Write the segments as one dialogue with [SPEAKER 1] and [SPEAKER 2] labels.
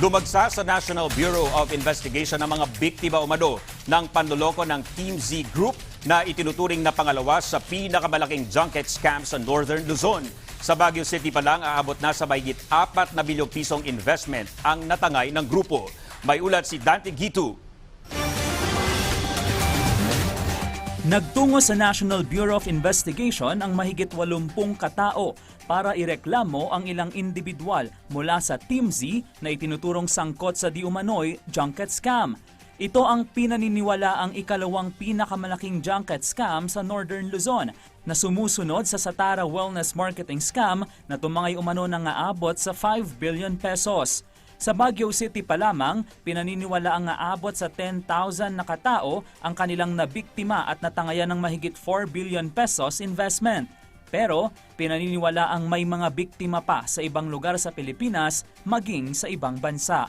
[SPEAKER 1] Dumagsa sa National Bureau of Investigation ang mga biktima umano ng panloloko ng Team Z Group na itinuturing na pangalawa sa pinakamalaking junket scam sa Northern Luzon. Sa Baguio City pa lang, aabot na sa mahigit 4 na bilyong pisong investment ang natangay ng grupo. May ulat si Dante Gitu.
[SPEAKER 2] Nagtungo sa National Bureau of Investigation ang mahigit 80 katao para ireklamo ang ilang individual mula sa Team Z na itinuturong sangkot sa di umano'y junket scam. Ito ang pinaniniwala ang ikalawang pinakamalaking junket scam sa Northern Luzon na sumusunod sa Satara Wellness Marketing Scam na tumangay umano ng aabot sa 5 billion pesos. Sa Baguio City pa lamang, pinaniniwala ang aabot sa 10,000 na katao ang kanilang nabiktima at natangayan ng mahigit 4 billion pesos investment. Pero pinaniniwala ang may mga biktima pa sa ibang lugar sa Pilipinas maging sa ibang bansa.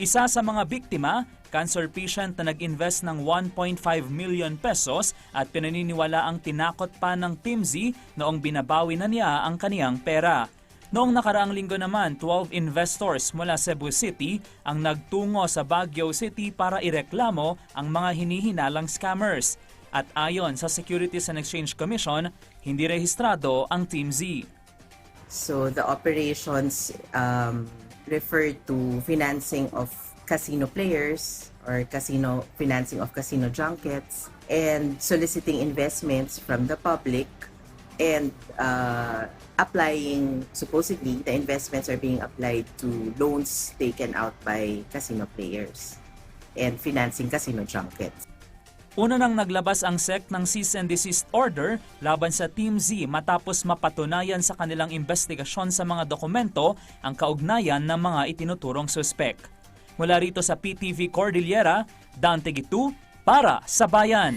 [SPEAKER 2] Isa sa mga biktima, cancer patient na nag-invest ng 1.5 million pesos at pinaniniwala ang tinakot pa ng Team Z noong binabawi na niya ang kaniyang pera. Noong nakaraang linggo naman, 12 investors mula Cebu City ang nagtungo sa Baguio City para ireklamo ang mga hinihinalang scammers. At ayon sa Securities and Exchange Commission, hindi rehistrado ang Team Z.
[SPEAKER 3] So the operations um, refer to financing of casino players or casino financing of casino junkets and soliciting investments from the public and uh, applying supposedly the investments are being applied to loans taken out by casino players and financing casino junkets.
[SPEAKER 2] Una nang naglabas ang SEC ng cease and desist order laban sa Team Z matapos mapatunayan sa kanilang investigasyon sa mga dokumento ang kaugnayan ng mga itinuturong suspek. Mula rito sa PTV Cordillera, Dante Gitu para sa Bayan.